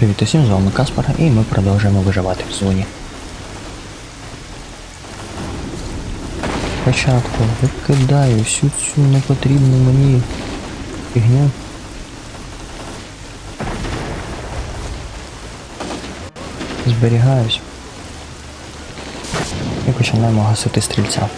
Привіт усім, з вами Каспар, і ми продовжуємо виживати в зоні. Спочатку викидаю всю цю непотрібну мені фігню. Зберігаюсь. І починаємо гасити стрільця.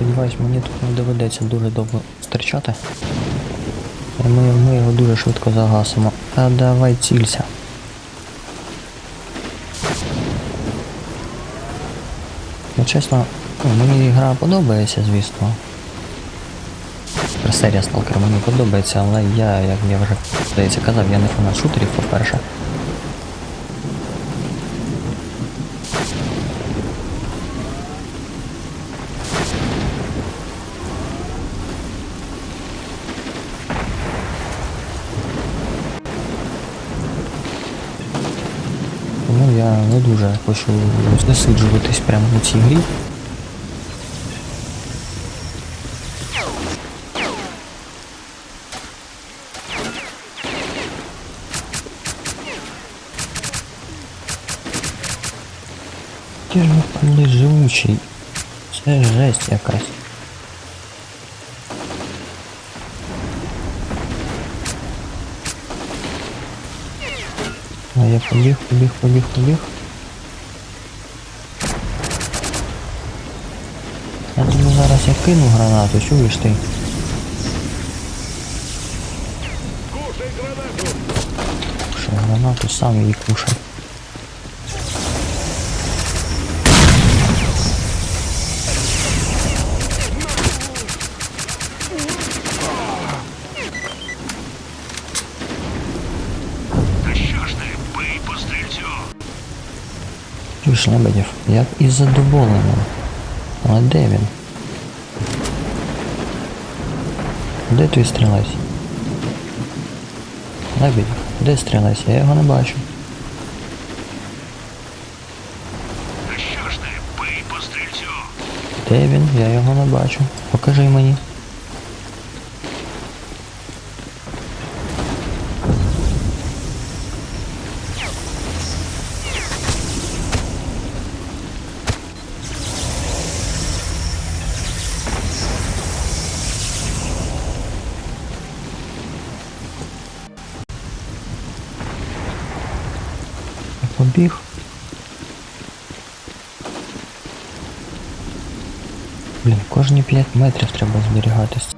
Я сподіваюсь, мені тут не доведеться дуже довго стерчати. Ми, ми його дуже швидко загасимо. Та давай цілься. Ну, чесно, ну, мені гра подобається, звісно. Серія Stalker мені подобається, але я, як я вже здається казав, я не фанат шутерів, по-перше. не дуже хочу засиджуватись прямо у цій грі. Який ж ви пали живучий. Це жесть якась. А я побіг, побіг, побіг, побіг. Зараз я кину гранату, чуєш ти? Кушай гранату, сам її кушай. Лебедєв, я із задоволенням. Але де він? Де ти стрілець? Лебедєв, де стрілець? Я його не бачу. Що ж ти, бий по стрільцю? Де він? Я його не бачу. Покажи мені. Побіг. Блін, кожні 5 метрів треба зберігатись.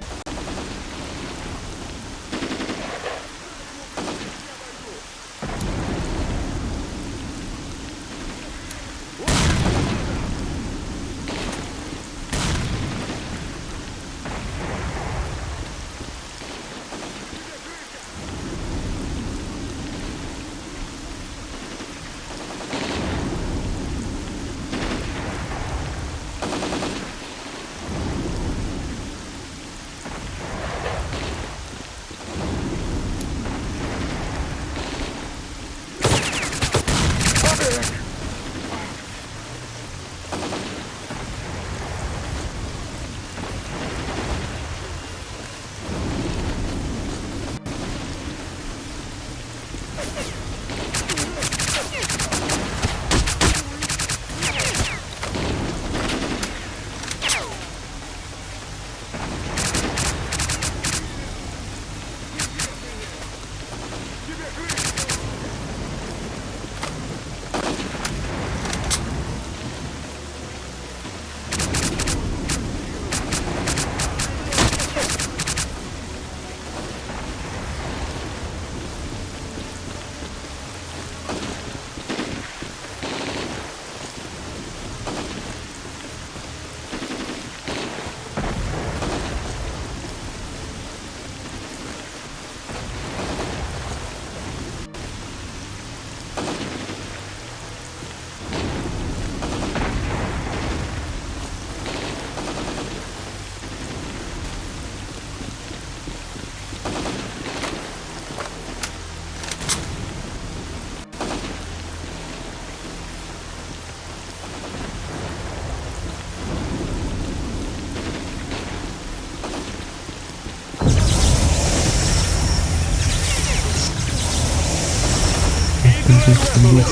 Hindi.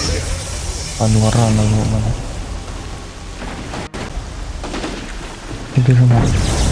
Panwara na naman. Hindi.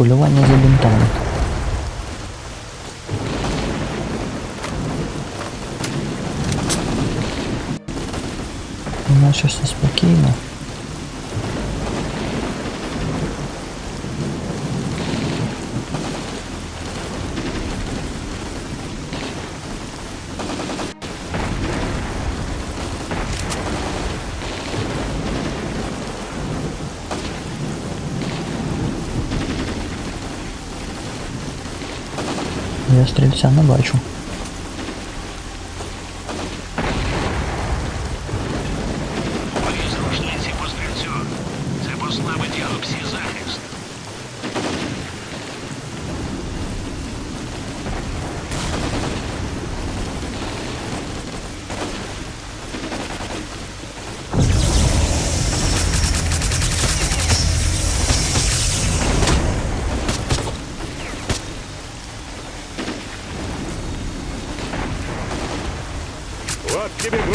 Полювання за бунтами. У нас щось неспокійно. Я стрільця не бачу.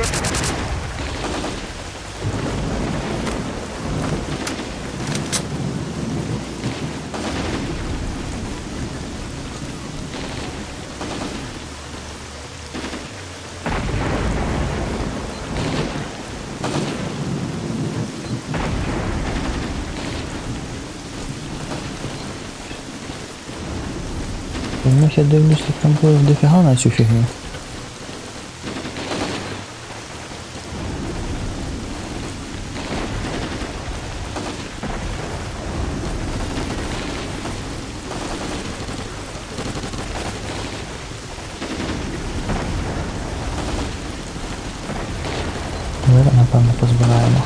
Вот тебе гвоздь. Ну, я дивлюсь, як там було дофіга на цю фігню. Давай, напевно, позбираємо.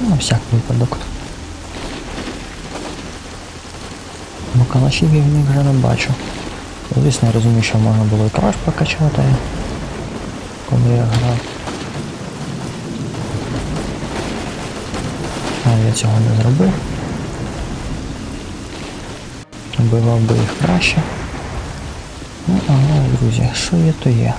Ну, на всяк випадок. Бо калашів я в них вже не бачу. Звісно, я розумію, що можна було і калаш прокачати, коли я грав. Але я цього не зробив. Вбивав би їх краще. Ну, але, друзі, що є, то є.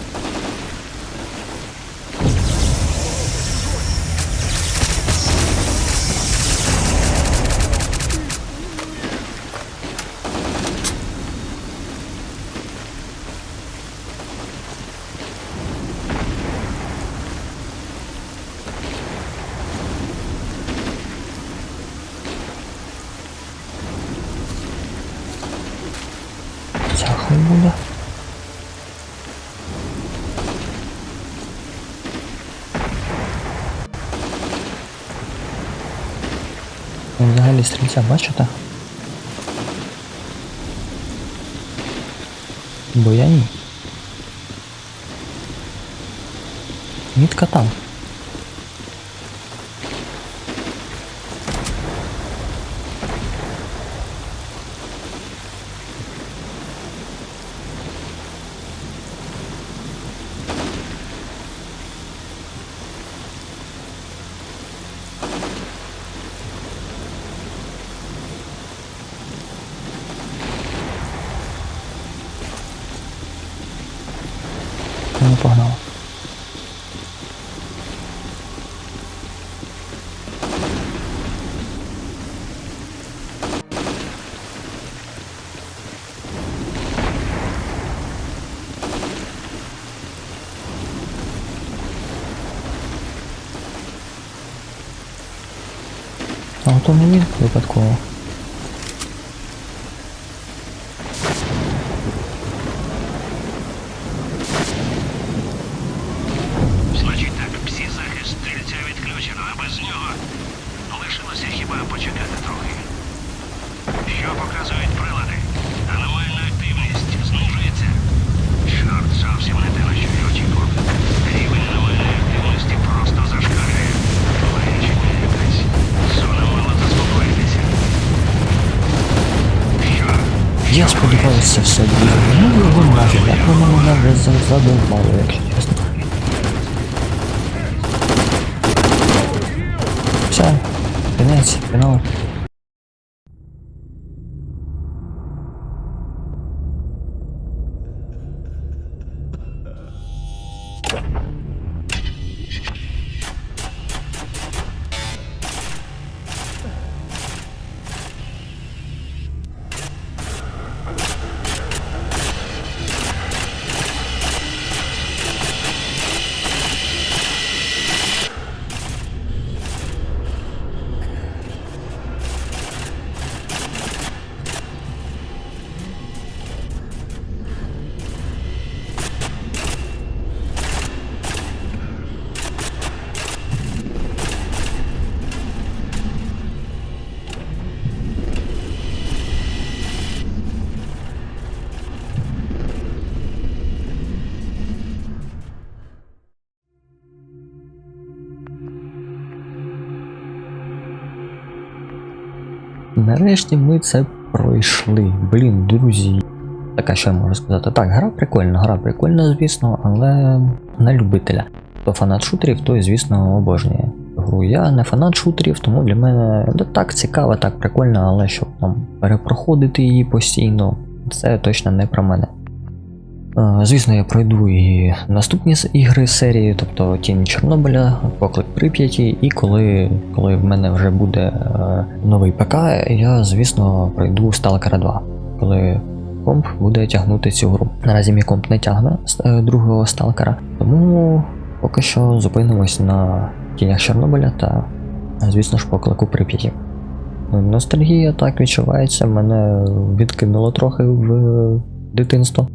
Взагалі стрільця бачите? Бо я ні. Мітка там. Ну, погнала. А то мені випадково. Це все буде. Ну, його нафіг, як воно мене вже за- задовбало, якщо чесно. Все, кінець, фінал. Нарешті ми це пройшли. Блін, друзі. Така що я можу сказати. Так, гра прикольна, гра прикольна, звісно, але на любителя. Хто фанат шутерів, той, звісно, обожнює гру. Я не фанат шутерів, тому для мене ну, так цікаво, так прикольно, але щоб там перепроходити її постійно, це точно не про мене. Е, Звісно, я пройду і наступні ігри серії, тобто Тінь Чорнобиля, Поклик Прип'яті, і коли, коли в мене вже буде е, новий ПК, я, звісно, пройду Stalker 2, коли комп буде тягнути цю гру. Наразі мій комп не тягне е, другого Сталкера, тому поки що зупинимось на тінях Чорнобиля та, звісно ж, поклику Прип'яті. Ностальгія так відчувається, мене відкинуло трохи в дитинство.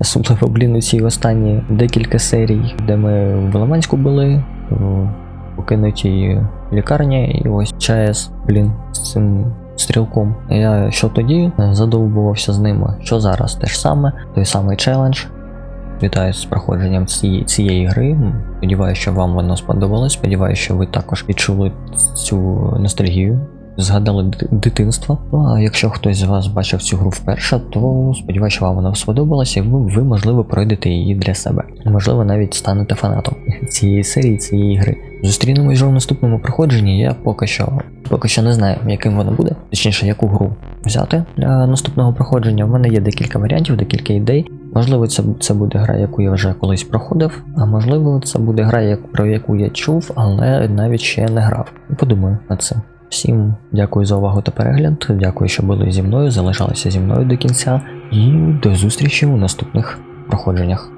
Особливо, блін, у ці останні декілька серій, де ми в Лиманську були, в покинутій лікарні, і ось ЧАЕС, блін, з цим стрілком. Я що тоді задовбувався з ними, що зараз те ж саме, той самий челендж. Вітаю з проходженням цієї, цієї гри. Сподіваюся, що вам воно сподобалось. Сподіваюся, що ви також відчули цю ностальгію згадали дитинство. Ну а якщо хтось з вас бачив цю гру вперше, то сподіваюся, що вам вона сподобалася, і ви, можливо пройдете її для себе. Можливо, навіть станете фанатом цієї серії, цієї гри. Зустрінемось вже в наступному проходженні. Я поки що поки що не знаю, яким воно буде, точніше, яку гру взяти для наступного проходження. У мене є декілька варіантів, декілька ідей. Можливо, це, це буде гра, яку я вже колись проходив, а можливо, це буде гра, як, про яку я чув, але навіть ще не грав. Подумаю над цим. Всім дякую за увагу та перегляд. Дякую, що були зі мною, залишалися зі мною до кінця. І до зустрічі у наступних проходженнях.